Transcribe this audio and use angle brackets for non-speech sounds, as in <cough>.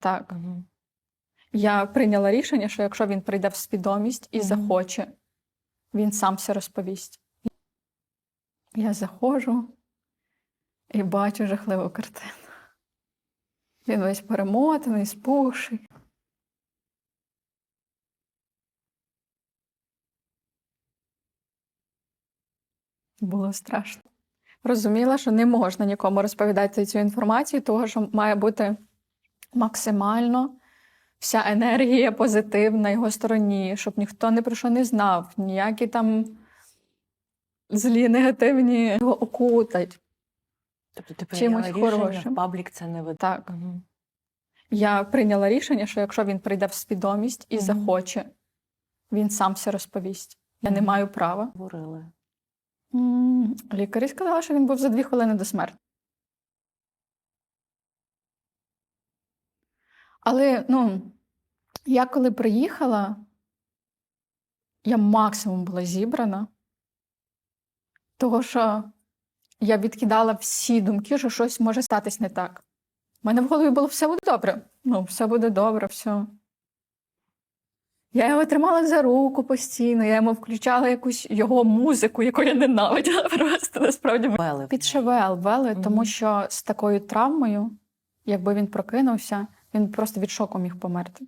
Так. Угу. Я прийняла рішення, що якщо він прийде в свідомість і Мгм. захоче, він сам все розповість. Я заходжу і бачу жахливу картину. Він весь перемотаний, спухший. Було страшно. Розуміла, що не можна нікому розповідати цю інформацію, тому що має бути максимально вся енергія позитивна на його стороні, щоб ніхто ні про що не знав, ніякі там злі негативні його окутать. Тобто ти Чимось прийняла рішення, хорошим. паблік це не вид. Так. Угу. Я прийняла рішення, що якщо він прийде в свідомість і Мгм. захоче, він сам все розповість. Я не маю права. Говорили. Лікарі сказали, що він був за дві хвилини до смерті. Але ну, я коли приїхала, я максимум була зібрана, того що я відкидала всі думки, що щось може статись не так. У мене в голові було все буде добре. Ну, все буде добре, все. Я його тримала за руку постійно, я йому включала якусь його музику, яку я ненавиділа <laughs> просто насправді. Вели. ШВЛ вели, тому що з такою травмою, якби він прокинувся, він просто від шоку міг померти.